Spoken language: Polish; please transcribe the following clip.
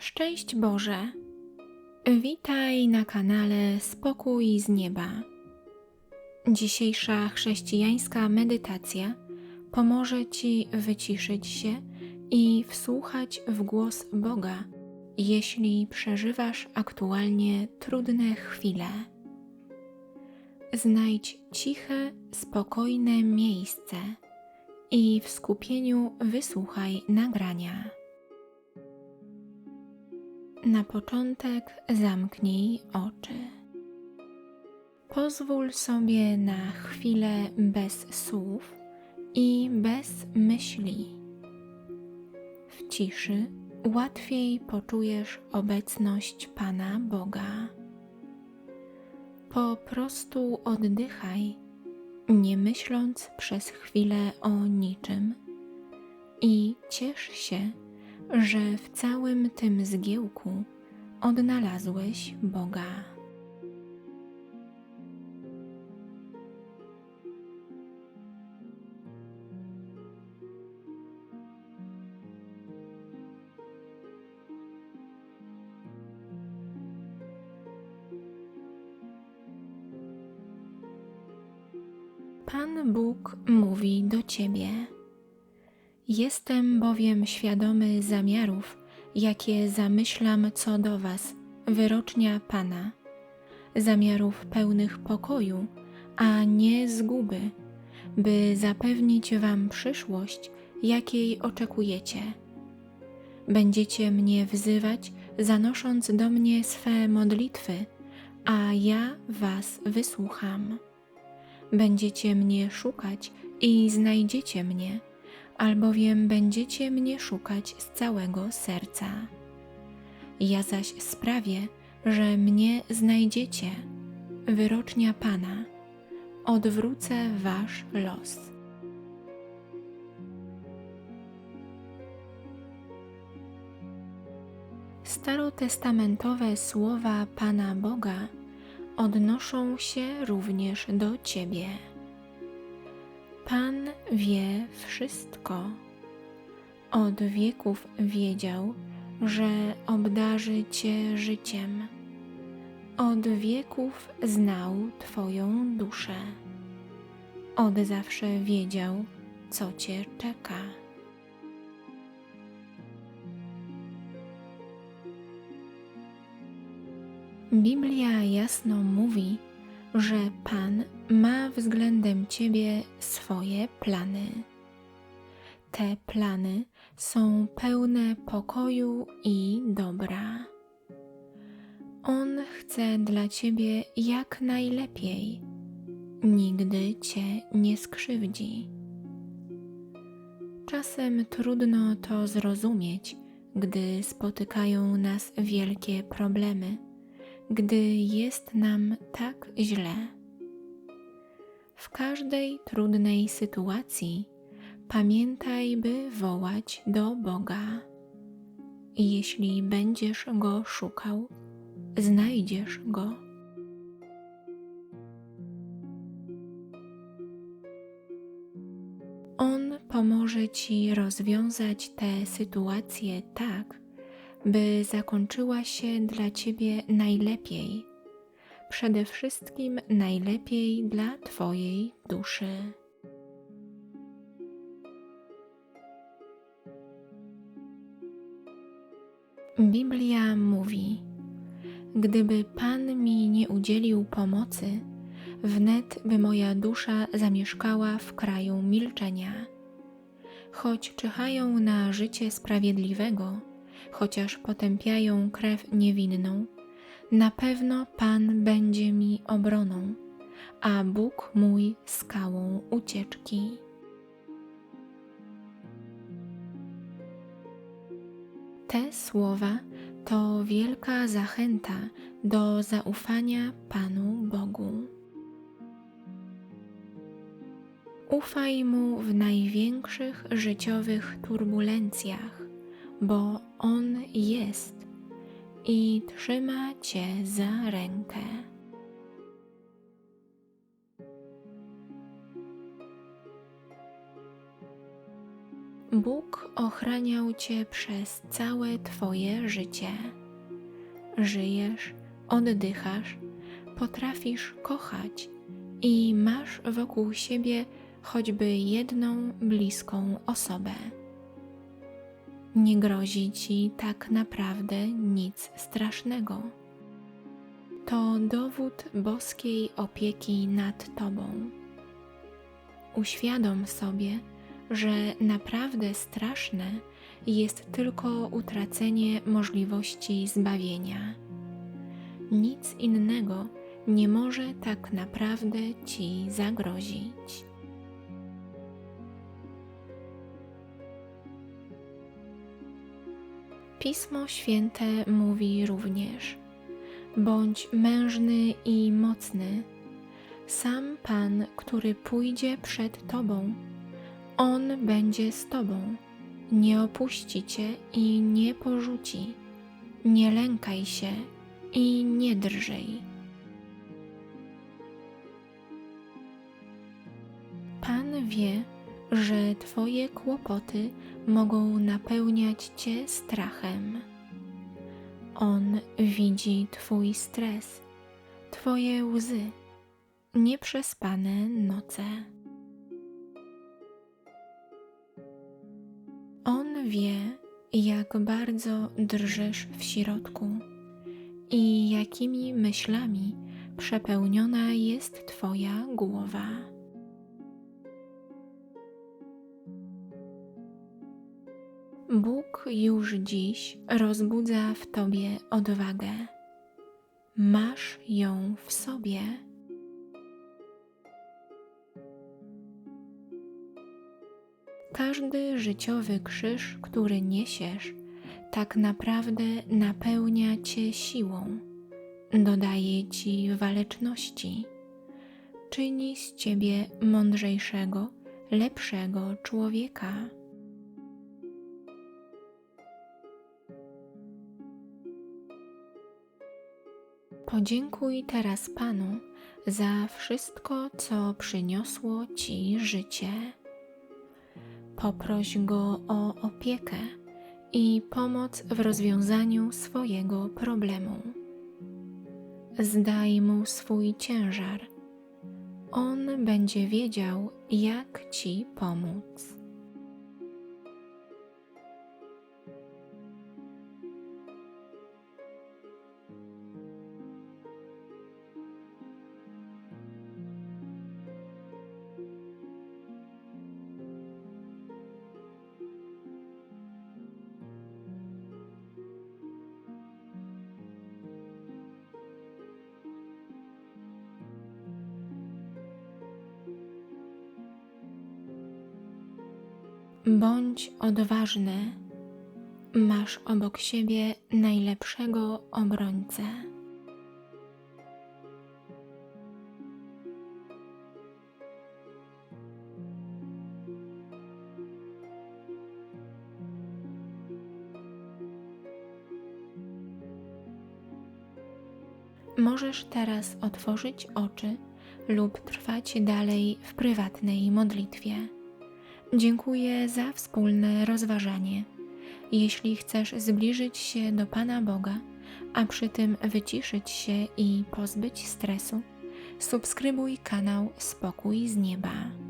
Szczęść Boże! Witaj na kanale Spokój z Nieba. Dzisiejsza chrześcijańska medytacja pomoże Ci wyciszyć się i wsłuchać w głos Boga, jeśli przeżywasz aktualnie trudne chwile. Znajdź ciche, spokojne miejsce i w skupieniu wysłuchaj nagrania. Na początek zamknij oczy. Pozwól sobie na chwilę bez słów i bez myśli. W ciszy łatwiej poczujesz obecność Pana Boga. Po prostu oddychaj, nie myśląc przez chwilę o niczym i ciesz się, że w całym tym zgiełku odnalazłeś Boga. Pan Bóg mówi do Ciebie. Jestem bowiem świadomy zamiarów, jakie zamyślam co do Was, wyrocznia Pana, zamiarów pełnych pokoju, a nie zguby, by zapewnić Wam przyszłość, jakiej oczekujecie. Będziecie mnie wzywać, zanosząc do mnie swe modlitwy, a ja Was wysłucham. Będziecie mnie szukać i znajdziecie mnie albowiem będziecie mnie szukać z całego serca. Ja zaś sprawię, że mnie znajdziecie, wyrocznia Pana, odwrócę wasz los. Starotestamentowe słowa Pana Boga odnoszą się również do Ciebie. Pan wie wszystko. Od wieków wiedział, że obdarzy Cię życiem. Od wieków znał Twoją duszę. Od zawsze wiedział, co Cię czeka. Biblia jasno mówi, że Pan ma względem Ciebie swoje plany. Te plany są pełne pokoju i dobra. On chce dla Ciebie jak najlepiej, nigdy Cię nie skrzywdzi. Czasem trudno to zrozumieć, gdy spotykają nas wielkie problemy gdy jest nam tak źle. W każdej trudnej sytuacji pamiętaj, by wołać do Boga. Jeśli będziesz Go szukał, znajdziesz Go. On pomoże Ci rozwiązać tę sytuację tak, by zakończyła się dla Ciebie najlepiej, przede wszystkim najlepiej dla Twojej duszy. Biblia mówi: Gdyby Pan mi nie udzielił pomocy, wnet by moja dusza zamieszkała w kraju milczenia. Choć czyhają na życie sprawiedliwego, chociaż potępiają krew niewinną, na pewno Pan będzie mi obroną, a Bóg mój skałą ucieczki. Te słowa to wielka zachęta do zaufania Panu Bogu. Ufaj Mu w największych życiowych turbulencjach, bo On jest i trzyma Cię za rękę. Bóg ochraniał Cię przez całe Twoje życie. Żyjesz, oddychasz, potrafisz kochać i masz wokół siebie choćby jedną bliską osobę. Nie grozi Ci tak naprawdę nic strasznego. To dowód boskiej opieki nad Tobą. Uświadom sobie, że naprawdę straszne jest tylko utracenie możliwości zbawienia. Nic innego nie może tak naprawdę Ci zagrozić. Pismo Święte mówi również: Bądź mężny i mocny. Sam Pan, który pójdzie przed Tobą, On będzie z Tobą. Nie opuści Cię i nie porzuci. Nie lękaj się i nie drżyj. Pan wie, że Twoje kłopoty mogą napełniać Cię strachem. On widzi Twój stres, Twoje łzy, nieprzespane noce. On wie, jak bardzo drżysz w środku i jakimi myślami przepełniona jest Twoja głowa. Bóg już dziś rozbudza w Tobie odwagę. Masz ją w sobie. Każdy życiowy krzyż, który niesiesz, tak naprawdę napełnia Cię siłą, dodaje Ci waleczności, czyni z Ciebie mądrzejszego, lepszego człowieka. Podziękuj teraz Panu za wszystko, co przyniosło Ci życie. Poproś Go o opiekę i pomoc w rozwiązaniu swojego problemu. Zdaj Mu swój ciężar. On będzie wiedział, jak Ci pomóc. Bądź odważny. Masz obok siebie najlepszego obrońcę. Możesz teraz otworzyć oczy lub trwać dalej w prywatnej modlitwie. Dziękuję za wspólne rozważanie. Jeśli chcesz zbliżyć się do Pana Boga, a przy tym wyciszyć się i pozbyć stresu, subskrybuj kanał Spokój z Nieba.